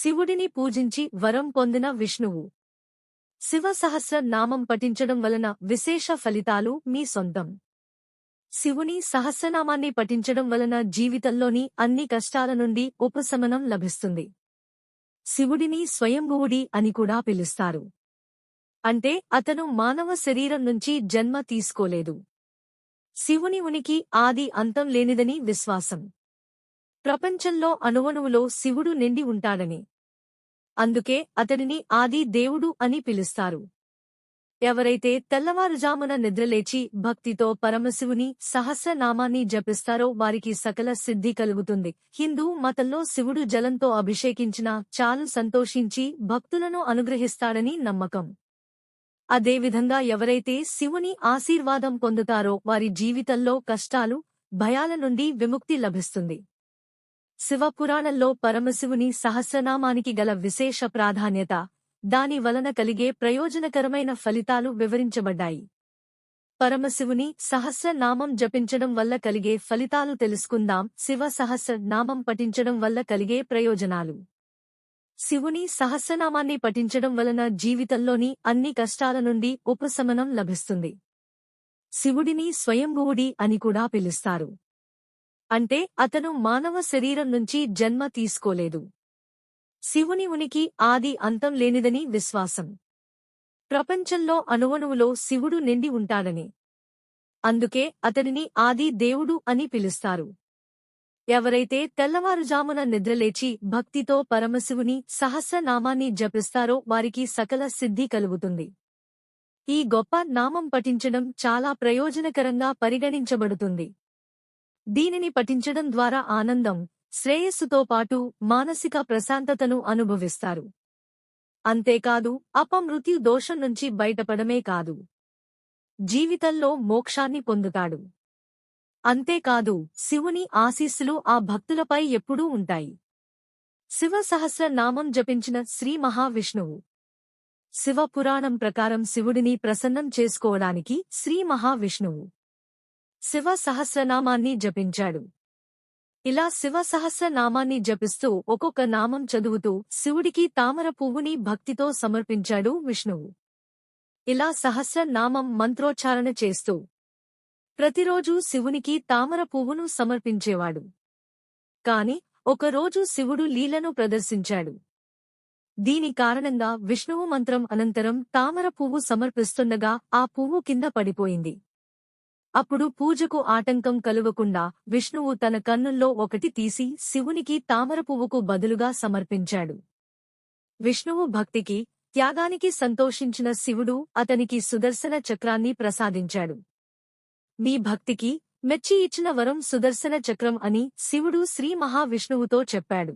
శివుడిని పూజించి వరం పొందిన విష్ణువు. శివ సహస్ర నామం పఠించడం వలన విశేష ఫలితాలు మీ సొంతం. శివుని సహస్రనామాన్ని పఠించడం వలన జీవితంలోని అన్ని కష్టాల నుండి ఉపశమనం లభిస్తుంది. శివుడిని స్వయంభువుడి అని కూడా పిలుస్తారు. అంటే అతను మానవ శరీరం నుంచి జన్మ తీసుకోలేదు. శివుని ఉనికి ఆది అంతం లేనిదని విశ్వాసం. ప్రపంచంలో అణువణువులో శివుడు నిండి ఉంటాడని. అందుకే అతడిని ఆది దేవుడు అని పిలుస్తారు. ఎవరైతే తెల్లవారుజామున నిద్రలేచి భక్తితో పరమశివుని సహస్రనామాన్ని జపిస్తారో వారికి సకల సిద్ధి కలుగుతుంది. హిందూ మతంలో శివుడు జలంతో అభిషేకించినా చాలు సంతోషించి భక్తులను అనుగ్రహిస్తాడని నమ్మకం. అదేవిధంగా ఎవరైతే శివుని ఆశీర్వాదం పొందుతారో వారి జీవితంలో కష్టాలు భయాల నుండి విముక్తి లభిస్తుంది. శివపురాణంలో పరమశివుని సహస్రనామానికి గల విశేష ప్రాధాన్యత దాని వలన కలిగే ప్రయోజనకరమైన ఫలితాలు వివరించబడ్డాయి. పరమశివుని సహస్రనామం జపించడం వల్ల కలిగే ఫలితాలు తెలుసుకుందాం. శివ సహస్రనామం పఠించడం వల్ల కలిగే ప్రయోజనాలు. శివుని సహస్రనామాన్ని పఠించడం వలన జీవితంలోని అన్ని కష్టాల నుండి ఉపశమనం లభిస్తుంది. శివుడిని స్వయంభువుడి అని కూడా పిలుస్తారు. అంటే అతను మానవ శరీరం నుంచి జన్మ తీసుకోలేదు. శివుని ఉనికి ఆది అంతం లేనిదని విశ్వాసం. ప్రపంచంలో అణువణువులో శివుడు నిండి ఉంటాడని. అందుకే అతనిని ఆది దేవుడు అని పిలుస్తారు. ఎవరైతే తెల్లవారుజామున నిద్రలేచి భక్తితో పరమశివుని సహస్రనామాన్ని జపిస్తారో వారికి సకల సిద్ధి కలుగుతుంది. ఈ గొప్ప నామం పఠించడం చాలా ప్రయోజనకరంగా పరిగణించబడుతుంది. దీనిని పఠించడం ద్వారా ఆనందం శ్రేయస్సుతో పాటు మానసిక ప్రశాంతతను అనుభవిస్తారు. అంతేకాదు అపమృత్యు దోషం నుంచి బయటపడమే కాదు. జీవితంలో మోక్షాన్ని పొందుతాడు. అంతేకాదు శివుని ఆశీస్సులు ఆ భక్తులపై ఎప్పుడూ ఉంటాయి. శివ సహస్ర నామం జపించిన శ్రీ మహావిష్ణువు. శివ పురాణం ప్రకారం శివుడిని ప్రసన్నం చేసుకోవడానికి శ్రీ మహావిష్ణువు. శివ సహస్రనామాన్ని జపించాడు. ఇలా శివ సహస్రనామాన్ని జపిస్తూ ఒక్కొక్క నామం చదువుతూ శివుడికి తామర పువ్వుని భక్తితో సమర్పించాడు విష్ణువు. ఇలా సహస్రనామం మంత్రోచ్చారణ చేస్తూ ప్రతిరోజూ శివునికి తామర పువ్వును సమర్పించేవాడు. కాని ఒకరోజు శివుడు లీలను ప్రదర్శించాడు. దీని కారణంగా విష్ణువు మంత్రం అనంతరం తామర పువ్వు సమర్పిస్తుండగా ఆ పువ్వు కింద పడిపోయింది. అప్పుడు పూజకు ఆటంకం కలుగకుండా విష్ణువు తన కన్నుల్లో ఒకటి తీసి శివునికి తామర పువ్వుకు బదులుగా సమర్పించాడు. విష్ణువు భక్తికి త్యాగానికి సంతోషించిన శివుడు అతనికి సుదర్శన చక్రాన్ని ప్రసాదించాడు. మీ భక్తికి మెచ్చి ఇచ్చిన వరం సుదర్శన చక్రం అని శివుడు శ్రీ మహావిష్ణువుతో చెప్పాడు.